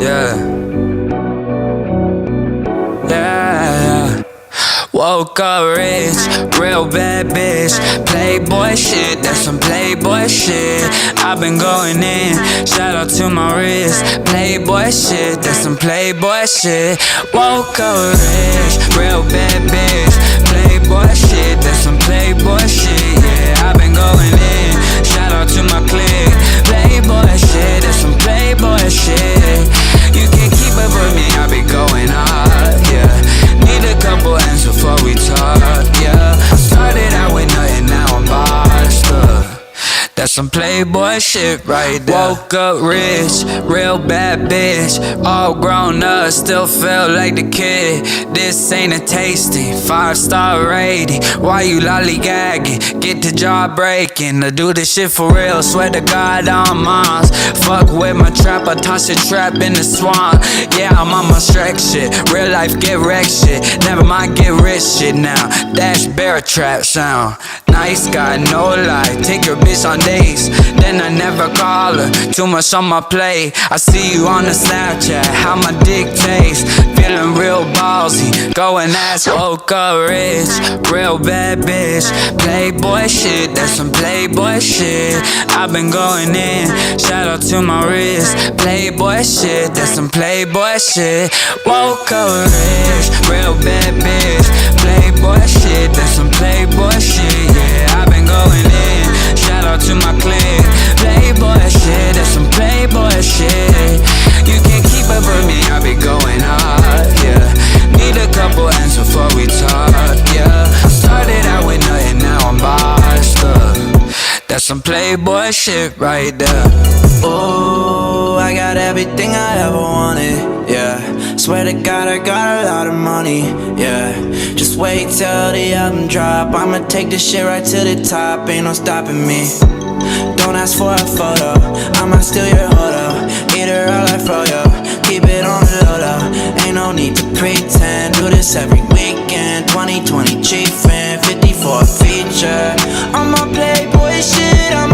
Yeah. Yeah. Woke up rich, real bad bitch. Playboy shit, that's some playboy shit. I've been going in, shout out to my wrist. Playboy shit, that's some playboy shit. Woke up rich, That's some playboy shit right there. Woke up rich, real bad bitch. All grown up, still feel like the kid. This ain't a tasting, five star rating. Why you lollygagging? Get the jaw breaking. I do this shit for real, swear to God I'm moms. Fuck with my trap, I toss a trap in the swamp. Yeah, I'm on my Shrek shit. Real life get wrecked shit. Never mind get rich shit now. Dash bear trap sound. Nice guy, no lie. Take your bitch on dates, then I never call her. Too much on my plate. I see you on the Snapchat, how my dick tastes. Feeling real ballsy, go and ask. Woke up rich, real bad bitch. Playboy shit, that's some playboy shit. I've been going in, shout out to my wrist. Playboy shit, that's some playboy shit. Woke up rich, real bad bitch. Playboy shit, that's some playboy shit. Yeah, I've been going in, shout out to my clique. Playboy shit, that's some playboy shit. You can't keep up with me, I be going hard, yeah. Need a couple ends before we talk, yeah. Started out with nothing, now I'm bossed up. That's some playboy shit right there. Oh, I got everything I ever wanted, yeah. Swear to God, I got a lot of money, yeah. Just wait till the album drop. I'ma take this shit right to the top, ain't no stopping me. Don't ask for a photo, I'ma steal your photo. Eat her out like Froyo, keep it on the low though. Ain't no need to pretend, do this every weekend. 2020 chief and 54 feature. I'm a playboy shit, I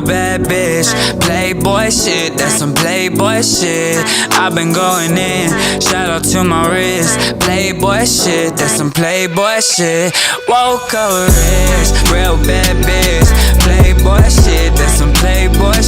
bad bitch. Playboy shit, that's some playboy shit. I've been going in, shout out to my wrist. Playboy shit, that's some playboy shit. Woke up rich, real bad bitch. Playboy shit, that's some playboy shit.